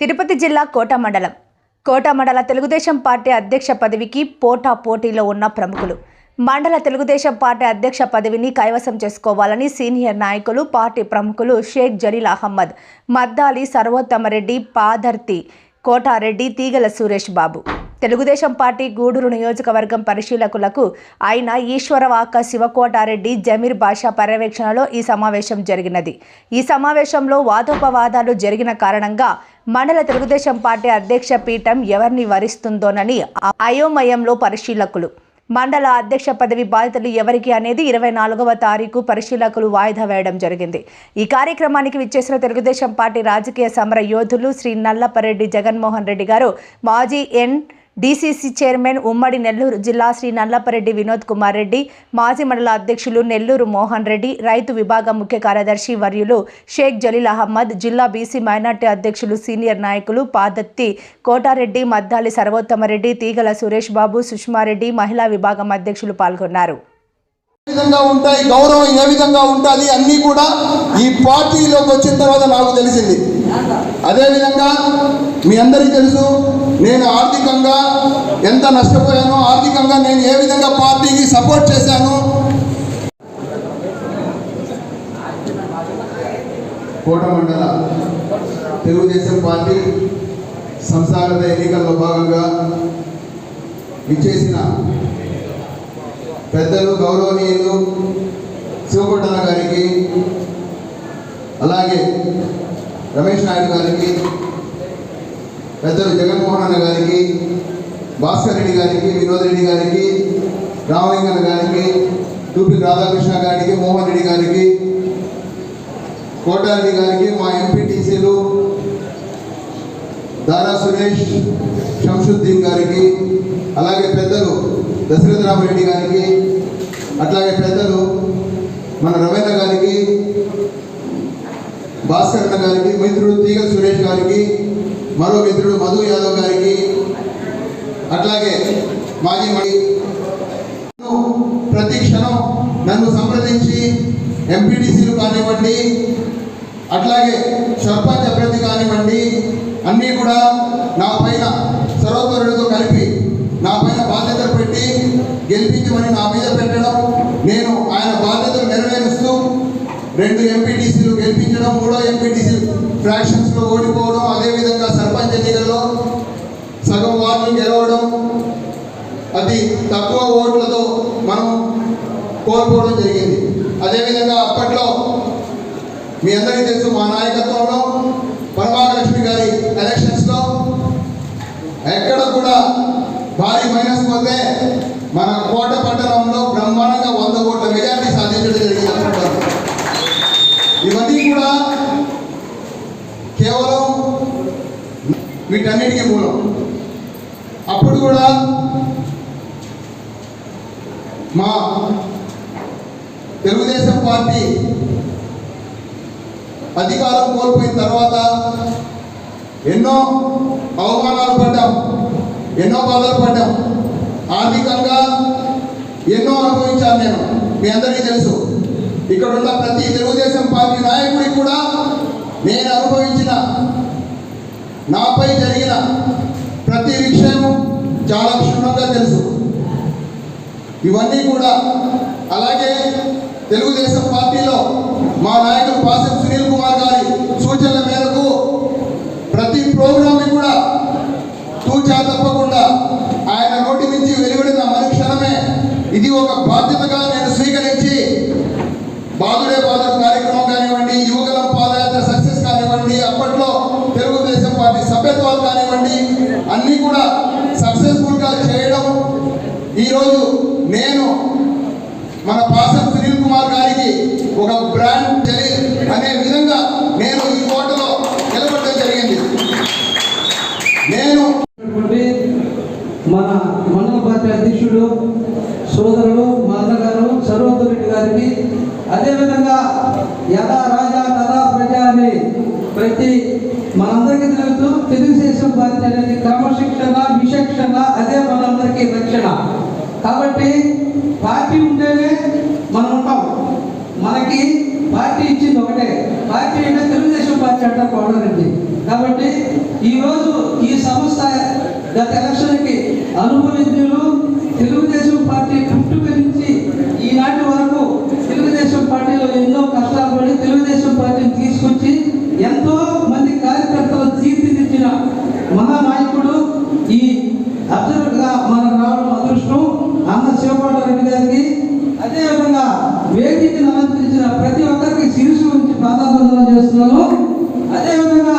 తిరుపతి జిల్లా కోట మండలం. కోట మండల తెలుగుదేశం పార్టీ అధ్యక్ష పదవికి పోటా పోటీలో ఉన్న ప్రముఖులు. మండల తెలుగుదేశం పార్టీ అధ్యక్ష పదవిని కైవసం చేసుకోవాలని సీనియర్ నాయకులు పార్టీ ప్రముఖులు షేక్ జలీల్ అహ్మద్ మద్దాలి సర్వోత్తమరెడ్డి పాదర్తి కోటారెడ్డి తీగల సురేష్ బాబు. తెలుగుదేశం పార్టీ గూడూరు నియోజకవర్గం పరిశీలకులకు ఆయన ఈశ్వరవాక శివకోటారెడ్డి జమీర్ బాషా పర్యవేక్షణలో ఈ సమావేశం జరిగినది. ఈ సమావేశంలో వాదోపవాదాలు జరిగిన కారణంగా మండల తెలుగుదేశం పార్టీ అధ్యక్ష పీఠం ఎవరిని వరిస్తుందోనని అయోమయంలో పరిశీలకులు. మండల అధ్యక్ష పదవి బాధితులు ఎవరికి అనేది ఇరవై నాలుగవ తారీఖు పరిశీలకులు వాయిదా వేయడం జరిగింది. ఈ కార్యక్రమానికి విచ్చేసిన తెలుగుదేశం పార్టీ రాజకీయ సమర యోధులు శ్రీ నల్లపరెడ్డి జగన్మోహన్ రెడ్డి గారు మాజీ ఎన్ డీసీసీ చైర్మన్ ఉమ్మడి నెల్లూరు జిల్లా శ్రీ నల్లపరెడ్డి వినోద్ కుమార్ రెడ్డి మాజీ మండల అధ్యక్షులు నెల్లూరు మోహన్ రెడ్డి రైతు విభాగం ముఖ్య కార్యదర్శి వర్యులు షేక్ జలీల్ అహ్మద్ జిల్లా బీసీ మైనార్టీ అధ్యక్షులు సీనియర్ నాయకులు పాదత్తి కోటారెడ్డి మద్దాలి సర్వోత్తమరెడ్డి తీగల సురేష్ బాబు సుష్మారెడ్డి మహిళా విభాగం అధ్యక్షులు పాల్గొన్నారు. విధంగా ఉంటాయి గౌరవం ఏ విధంగా ఉంటుంది అన్నీ కూడా ఈ పార్టీలోకి వచ్చిన తర్వాత నాకు తెలిసింది. అదేవిధంగా మీ అందరికీ తెలుసు నేను ఆర్థికంగా ఎంత నష్టపోయానో ఆర్థికంగా నేను ఏ విధంగా పార్టీకి సపోర్ట్ చేశాను. కోటమండల తెలుగుదేశం పార్టీ సంస్థాగత ఎన్నికల్లో భాగంగా విచ్చేసిన పెద్దలు గౌరవనీయులు శివకుంటన్న గారికి అలాగే రమేష్ నాయుడు గారికి పెద్దలు జగన్మోహన్ అన్న గారికి భాస్కర్ రెడ్డి గారికి వినోద్ రెడ్డి గారికి రామలింగన్న గారికి టూపి రాధాకృష్ణ గారికి మోహన్ రెడ్డి గారికి కోటారెడ్డి గారికి మా ఎంపీటీసీలు దారా సురేష్ శంసుద్దీన్ గారికి అలాగే పెద్దలు దశరథరామరెడ్డి గారికి అట్లాగే పెద్దలు మన రవీంద్ర గారికి భాస్కర్ గారికి మిత్రుడు తీగ సురేష్ గారికి మరో మిత్రుడు మధు యాదవ్ గారికి అట్లాగే మాజీ మణి ప్రతి క్షణం నన్ను సంప్రదించి ఎంపీటీసీలు కానివ్వండి అట్లాగే సర్పంచ్ అభ్యర్థి కానివ్వండి అన్నీ కూడా నా పైన సర్వోత్తరుడితో కలిపి నా పైన బాధ్యతలు పెట్టి గెలిపించమని నా మీద పెట్టడం నేను ఆయన బాధ్యతలు నెరవేరుస్తూ రెండు ఎంపీటీసీలు గెలిపించడం మూడో ఎంపీటీసీ ఫ్రాక్షన్స్లో ఓడిపోవడం అదేవిధంగా సర్పంచ్ ఎన్నికల్లో సగం వార్డులు గెలవడం అది తక్కువ ఓట్లతో మనం కోల్పోవడం జరిగింది. అదేవిధంగా అప్పట్లో మీ అందరికీ తెలుసు మా నాయకత్వంలో పరమాలక్ష్మి గారి ఎలక్షన్స్లో ఎక్కడ కూడా భారీ మైనస్ పోతే మన కోట పట్టణంలో బ్రహ్మాండంగా వంద కోట్ల మెజార్టీ సాధించడం జరిగింది అనుకుంటారు. ఇవన్నీ కూడా కేవలం వీటన్నిటికీ మూలం. అప్పుడు కూడా మా తెలుగుదేశం పార్టీ అధికారం కోల్పోయిన తర్వాత ఎన్నో అవమానాలు పడ్డాం ఎన్నో బాధలు పడ్డాం. ఆర్థికంగా ఎన్నో అనుభవించాను నేను. మీ అందరికీ తెలుసు. ఇక్కడ ఉన్న ప్రతి తెలుగుదేశం పార్టీ నాయకుడికి కూడా నేను అనుభవించిన నాపై జరిగిన ప్రతి విషయం చాలా క్షుణ్ణంగా తెలుసు. ఇవన్నీ కూడా అలాగే తెలుగుదేశం పార్టీలో మా నాయకులు పాసం సునీల్ కుమార్ గారు సూచనల మేరకు ప్రతి ప్రోగ్రామ్ కూడా తూచా తప్పకుండా ఆయన నోటి నుంచి వెలువడిన మరుక్షణమే ఇది ఒక బాధ్యతగా నేను స్వీకరించి బాధుడే బాధుడు కార్యక్రమం కానివ్వండి యువకుల పాదయాత్ర సక్సెస్ కానివ్వండి అప్పట్లో తెలుగుదేశం పార్టీ సభ్యత్వాలు కానివ్వండి అన్నీ కూడా సక్సెస్ఫుల్గా చేయడం. ఈరోజు నేను మన పాసం సునీల్ కుమార్ గారికి ఒక బ్రాండ్ తెలి అనే విధంగా నేను ఈ కోటలో నిలబడడం జరిగింది నేను ఉన్నటువంటి మన మండల పార్టీ అధ్యక్షుడు సోదరుడు మా అన్నగారు సర్వోత్తర రెడ్డి గారికి అదేవిధంగా యథా రాజా తదా ప్రజ అని ప్రతి మనందరికీ తెలుగుతూ తెలుగుదేశం పార్టీ అనేది క్రమశిక్షణ విచక్షణ అదే మనందరికీ రక్షణ. కాబట్టి పార్టీ ఉంటేనే మనం ఉంటాం. మనకి పార్టీ ఇచ్చింది ఒకటే. పార్టీ అంటే తెలుగుదేశం పార్టీ అంటారు కోడారెడ్డి కాబట్టి ఈరోజు ఈ సంస్థ గత ఎలక్షన్కి అనుభవజ్ఞులు తెలుగుదేశం పార్టీ పుట్టుక నుంచి ఈనాటి వరకు తెలుగుదేశం పార్టీలో ఎన్నో కష్టాలు పడి తెలుగుదేశం పార్టీని తీసుకొచ్చి ఎంతో మంది కార్యకర్తలు తీర్చిదిద్దిన మహానాయకుడు ఈ అబ్జర్వర్గా మనం రావడం అదృష్టం అన్న శివపాట రెడ్డి గారికి అదేవిధంగా వేదికను అలంకరించిన ప్రతి ఒక్కరికి శిరసు నుంచి ప్రాధాన్యత చేస్తున్నాను. అదేవిధంగా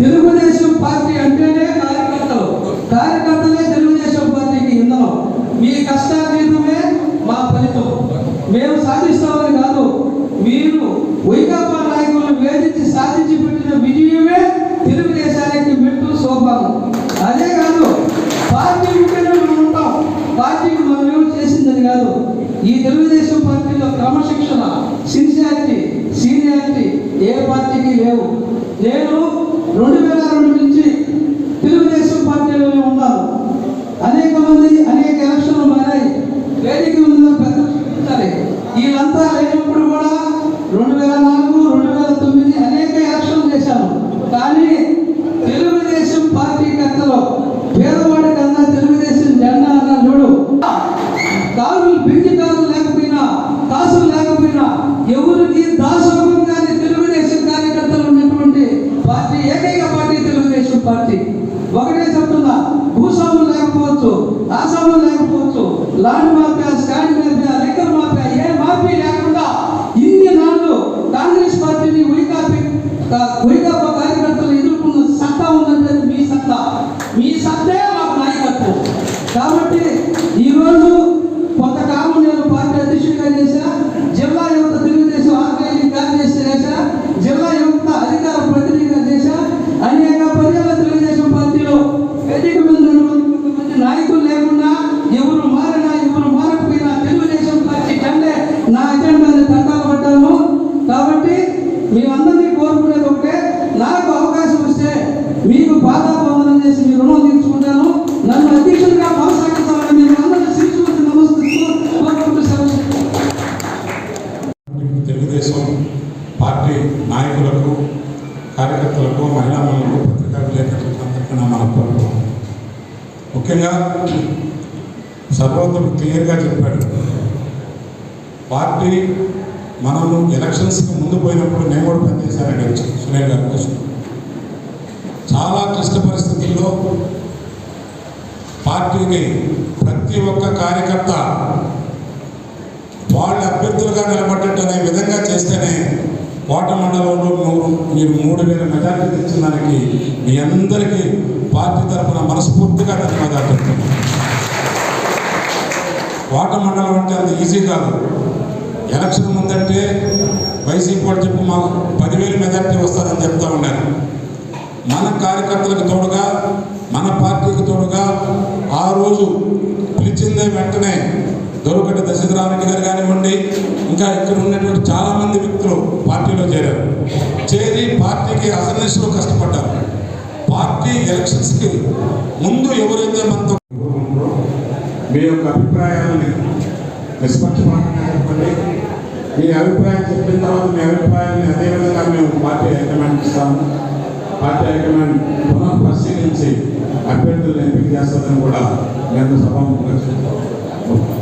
తెలుగుదేశం పార్టీ అంటేనే కార్యకర్తలు. కార్యకర్తలే తెలుగుదేశం పార్టీకి ఇంధనం. మీ కష్టాతీతమే మా ఫలితం. మేము సాధిస్తాం కాదు మీరు వైకాపా నాయకులను వేధించి సాధించి పెట్టిన విజయమే తెలుగుదేశానికి మెట్టు సోపానం అదే కాదు పార్టీ ఉంటేనే మనం ఉంటాం పార్టీకి మనం ఏమో చేసిందని కాదు ఈ తెలుగుదేశం పార్టీలో క్రమశిక్షణ సిన్సియారిటీ సీనియారిటీ ఏ పార్టీకి లేవు. నేను రెండు వేల రెండు నుంచి తెలుగుదేశం పార్టీలోనే ఉన్నాను. అనేక మంది అనేక ఎలక్షన్లు మారాయి. వేదిక ఉన్న పెద్దలు క్షమించాలి వీళ్ళంతా లేనప్పుడు కూడా రెండు వేల నాలుగు రెండు వేల తొమ్మిది అనేక ఎలక్షన్లు చేశాను కానీ తెలుగుదేశం పార్టీ కర్తలో పేదవాడి కన్నా తెలుగుదేశం జెండా అన్న చూడు కారులు బింది కారులు లేకపోయినా కాసులు లేకపోయినా ఎవరికి దాసోహంగానే తెలుగుదేశం కార్యకర్తలు ఉన్నటువంటి పార్టీ ఏకైక పార్టీ తెలుగుదేశం పార్టీ ఒకటే చెప్తున్నా భూస్వాములు లేకపోవచ్చు ఆసాములు land mafia sand mafia liquor mafia ఏ మాఫీ లేకుండా ఇన్ని నాళ్ళు కాంగ్రెస్ పార్టీని వైకాపీ వైకాపా కార్యకర్తలు ఎదుర్కొన్న సత్తా ఉందంటే మీ సత్తా. మీ సత్తే మాకు నాయకత్వం. కాబట్టి ఈరోజు కొంతకాలం నేను పార్టీ అధ్యక్షుడిగా చేసిన జిల్లా యువత తెలుగుదేశం ఆర్గనైజింగ్ కార్యదర్శి చేశా జిల్లా యువత అధికార ప్రతినిధిగా చేశా అనేక పర్యాల తెలుగుదేశం పార్టీలో వేదిక మీద ఉన్నటువంటి కొంతమంది నాయకులు లేకుండా ఎవరు మారినా ఎవరు మారకపోయినా తెలుగుదేశం పార్టీ కంటే నా అజెండాని తంటాలు పడ్డాను కాబట్టి మేమందరినీ కోరుకునేది ఒకటే నాకు అవకాశం వస్తే మీకు పాదాబంధనం చేసి మీ రుణం తీర్చుకుంటాను. నన్ను అధ్యక్షుడిగా కొనసాగించాలని మీరు అందరూ శిక్షించి నమస్కరిస్తూ తెలుగుదేశం పార్టీ నాయకులకు కార్యకర్తలకు మహిళా మహిళలకు పత్రికా విలేకరులకు అందరికీ నా మనపూర్వకం ముఖ్యంగా సర్వోత్తమ్ క్లియర్గా చెప్పాడు. పార్టీ మనము ఎలక్షన్స్కి ముందు పోయినప్పుడు నేను కూడా పనిచేశానండి వచ్చి సునీల్ గారి కోసం. చాలా క్లిష్ట పరిస్థితుల్లో పార్టీని ప్రతి ఒక్క కార్యకర్త వాళ్ళ అభ్యర్థులుగా నిలబడ్డట్టు అనే విధంగా చేస్తేనే కోట మండలంలో నూరు మీరు మూడు వేల మెజార్టీ తెచ్చిన దానికి మీ అందరికీ పార్టీ తరఫున మనస్ఫూర్తిగా ధన్యవాదాలు చెప్తున్నాను. కోట మండలం అంటే అంత ఈజీ కాదు. ఎలక్షన్ ముందంటే వైసీపీ వాళ్ళు చెప్పి మాకు పదివేలు మెజార్టీ వస్తుందని చెప్తా ఉన్నారు. మన కార్యకర్తలకు తోడుగా మన పార్టీకి తోడుగా ఆ రోజు పిలిచిందే వెంటనే దొరకటి దశరథరామరెడ్డి గారు కానివ్వండి ఇంకా ఇక్కడ ఉన్నటువంటి చాలామంది వ్యక్తులు పార్టీలో చేరారు. చేరి పార్టీకి అసర్నిశలో కష్టపడ్డారు. పార్టీ ఎలక్షన్స్కి ముందు ఎవరైతే మనతో మీ యొక్క అభిప్రాయాలని నిష్పక్షపాతంగా చెప్పండి. మీ అభిప్రాయం చెప్పిన తర్వాత మీ అభిప్రాయాన్ని అదేవిధంగా మేము పార్టీ హైకమాండ్ ఇస్తాము. పార్టీ హైకమాండ్ పునః పరిశీలించి అభ్యర్థులను ఎంపిక చేస్తుందని కూడా నేను సభాముఖంగా చెప్తాను